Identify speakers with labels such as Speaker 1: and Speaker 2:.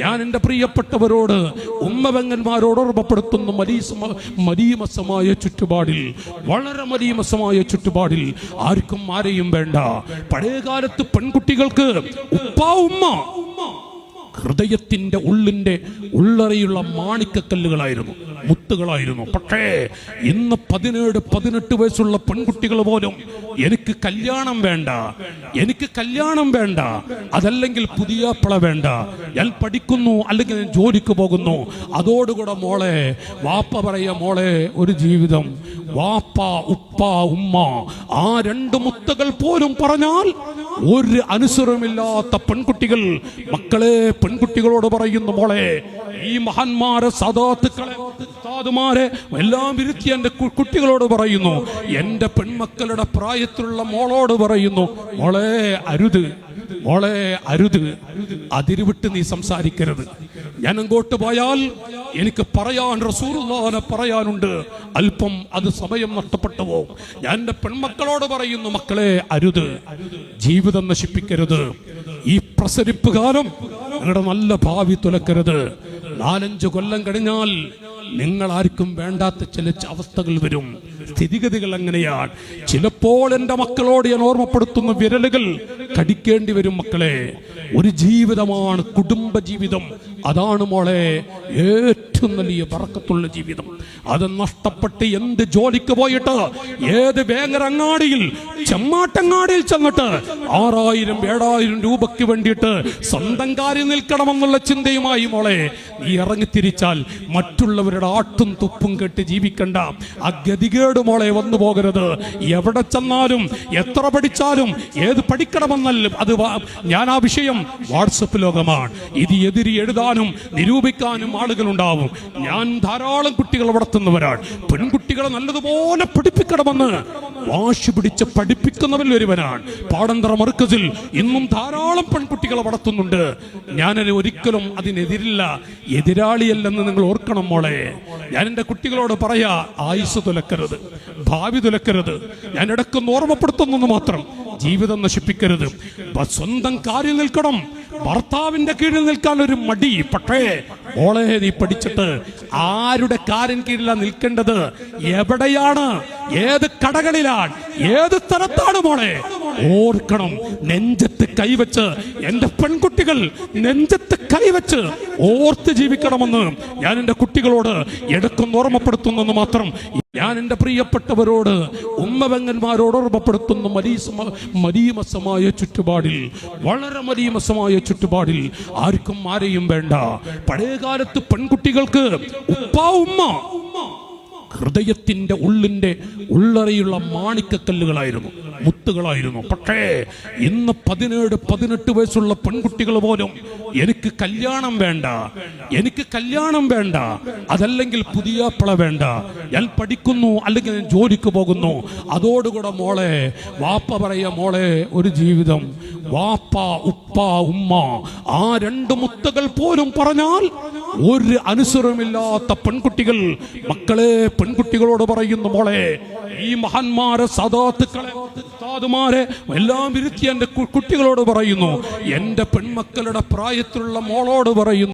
Speaker 1: ഞാൻ എന്റെ പ്രിയപ്പെട്ടവരോട് ഉമ്മവെങ്ങന്മാരോട് ഓർമ്മപ്പെടുത്തുന്ന മലീസമ മലീമസമായ ചുറ്റുപാടിൽ വളരെ മലീമസമായ ചുറ്റുപാടിൽ. ആർക്കും ആരെയും വേണ്ട. പഴയകാലത്ത് പെൺകുട്ടികൾക്ക് ഉപ്പ ഉമ്മ ഹൃദയത്തിന്റെ ഉള്ളിന്റെ ഉള്ളറയുള്ള മാണിക്കക്കല്ലുകളായിരുന്നു മുത്തുകളായിരുന്നു. പക്ഷേ ഇന്ന് പതിനേഴ് പതിനെട്ട് വയസ്സുള്ള പെൺകുട്ടികൾ പോലും എനിക്ക് കല്യാണം വേണ്ട എനിക്ക് കല്യാണം വേണ്ട അതല്ലെങ്കിൽ പുതിയ പിള വേണ്ട. ഞാൻ പഠിക്കുന്നു അല്ലെങ്കിൽ ഞാൻ ജോലിക്ക് പോകുന്നു. അതോടുകൂടെ മോളെ വാപ്പ പറയ മോളെ ഒരു ജീവിതം. വാപ്പ ഉപ്പ ഉമ്മ ആ രണ്ട് മുത്തുകൾ പോലും പറഞ്ഞാൽ ഒരു അനുസരമില്ലാത്ത പെൺകുട്ടികൾ മക്കളെ പെൺകുട്ടികളോട് പറയുന്നു മോളെ ഈ മഹാന്മാരെ സദാത്തുക്കളെ ഉസ്താദുമാരെ എല്ലാം ഇരുത്തി എന്റെ കുട്ടികളോട് പറയുന്നു. എന്റെ പെൺമക്കളുടെ പ്രായത്തിലുള്ള മോളോട് പറയുന്നു മോളെ അരുത് മോളെ അരുത്. അതിരുവിട്ട് നീ സംസാരിക്കരുത്. ഞാൻ അങ്ങോട്ട് പോയാൽ എനിക്ക് പറയാൻ റസൂറുള്ളാനെ പറയാനുണ്ട്. അല്പം അത് സമയം നഷ്ടപ്പെട്ടു പോകും ഞാൻ എന്റെ പെൺമക്കളോട് പറയുന്നു മക്കളെ അരുത്. ജീവിതം നശിപ്പിക്കരുത്. ഈ പ്രസരിപ്പ് കാലം നിങ്ങളുടെ നല്ല ഭാവി തുലക്കരുത്. നാലഞ്ച് കൊല്ലം കഴിഞ്ഞാൽ നിങ്ങൾ ആർക്കും വേണ്ടാത്ത ചില അവസ്ഥകൾ വരും. സ്ഥിതിഗതികൾ എങ്ങനെയാണ് ചിലപ്പോൾ എന്റെ മക്കളോട് ഞാൻ ഓർമ്മപ്പെടുത്തുന്ന വിരലുകൾ കടിക്കേണ്ടി വരും മക്കളെ. ഒരു ജീവിതമാണ് കുടുംബ ജീവിതം. അതാണ് മോളെ ഏറ്റവും വലിയ പറക്കത്തുള്ള ജീവിതം. അത് നഷ്ടപ്പെട്ട് എന്ത് ജോലിക്ക് പോയിട്ട് ഏത് വേങ്ങരങ്ങാടിയിൽ ചെമ്മാട്ടങ്ങാടിയിൽ ചെന്നിട്ട് ആറായിരം ഏഴായിരം രൂപയ്ക്ക് വേണ്ടിയിട്ട് സ്വന്തം കാര്യം നിൽക്കണമെന്നുള്ള ചിന്തയുമായി മോളെ നീ ഇറങ്ങിത്തിരിച്ചാൽ മറ്റുള്ളവരുടെ ആട്ടും തുപ്പും കെട്ടി ജീവിക്കണ്ട. ആ ഗതികേട് മോളെ വന്നു പോകരുത് എവിടെ ചെന്നാലും എത്ര പഠിച്ചാലും ഏത് അത് ഞാൻ ആ വിഷയം വാട്സപ്പ് ലോകമാണ്. ഇത് എതിരി എഴുതാനും നിരൂപിക്കാനും ആളുകൾ ഉണ്ടാവും ഞാൻ ധാരാളം കുട്ടികളെ വളർത്തുന്നവരാണ്. പെൺകുട്ടികളെ നല്ലതുപോലെ പഠിപ്പിക്കണമെന്ന് വാശി പിടിച്ച് പഠിപ്പിക്കുന്നവരിൽ ഒരുവനാണ്. പാടന്തറ മർക്കസിൽ ഇന്നും ധാരാളം പെൺകുട്ടികളെ വളർത്തുന്നുണ്ട്. ഞാനതിന് ഒരിക്കലും അതിനെതിരില്ല. എതിരാളിയല്ലെന്ന് നിങ്ങൾ ഓർക്കണം മോളെ. ഞാൻ എന്റെ കുട്ടികളോട് പറയാ ആയുസ് തുലക്കരുത്. ഭാവി തുലക്കരുത്. ഞാൻ ഇടക്കൊന്ന് ഓർമ്മപ്പെടുത്തുന്നെന്ന് മാത്രം. ജീവിതം നശിപ്പിക്കരുത്. സ്വന്തം കാര്യം നിൽക്കണം. ഭർത്താവിന്റെ കീഴിൽ നിൽക്കാൻ ഒരു മടി. പക്ഷേ മോളെ നീ പഠിച്ചിട്ട് ആരുടെ കാര്യം കീഴിലാണ് നിൽക്കേണ്ടത്? എവിടെയാണ്? ഏത് കടകളിലാണ്? ഏത് സ്ഥലത്താണ് മോളെ? ഓർക്കണം നെഞ്ചത്ത് കൈവച്ച് എന്റെ പെൺകുട്ടികൾ നെഞ്ചത്ത് കൈവച്ച് ഓർത്ത് ജീവിക്കണമെന്ന് ഞാൻ എന്റെ കുട്ടികളോട് എടുക്കുന്ന ഓർമ്മപ്പെടുത്തുന്നെന്ന് മാത്രം ഞാൻ എന്റെ പ്രിയപ്പെട്ടവരോട് ഉമ്മവെങ്ങന്മാരോട് ഓർമ്മപ്പെടുത്തുന്ന. മരീസമ മരീമസമായ ചുറ്റുപാടിൽ വളരെ മരീമസമായ ചുറ്റുപാടിൽ ആർക്കും ആരെയും വേണ്ട. പഴയകാലത്ത് പെൺകുട്ടികൾക്ക് ഉപ്പാ ഉമ്മ ഹൃദയത്തിന്റെ ഉള്ളിന്റെ ഉള്ളറയുള്ള മാണിക്കക്കല്ലുകളായിരുന്നു മുത്തുകളായിരുന്നു. പക്ഷേ ഇന്ന് പതിനേഴ് പതിനെട്ട് വയസ്സുള്ള പെൺകുട്ടികൾ പോലും എനിക്ക് കല്യാണം വേണ്ട എനിക്ക് കല്യാണം വേണ്ട അതല്ലെങ്കിൽ പുതിയ പിള വേണ്ട. ഞാൻ പഠിക്കുന്നു അല്ലെങ്കിൽ ഞാൻ ജോലിക്ക് പോകുന്നു. അതോടുകൂടെ മോളെ വാപ്പ പറയ മോളെ ഒരു ജീവിതം. വാപ്പ ഉപ്പ ഉമ്മ ആ രണ്ട് മുത്തുകൾ പോലും പറഞ്ഞാൽ ഒരു അനുസരമില്ലാത്ത പെൺകുട്ടികൾ മക്കളെ പെൺകുട്ടികളോട് പറയുന്നു മോളെ ഈ മഹാന്മാരെ സദാത്തുക്കളെ സാധുമാരെ എല്ലാം ഇരുത്തി എന്റെ കുട്ടികളോട് പറയുന്നു. എന്റെ പെൺമക്കളുടെ പ്രായത്തിലുള്ള മോളോട് പറയുന്നു.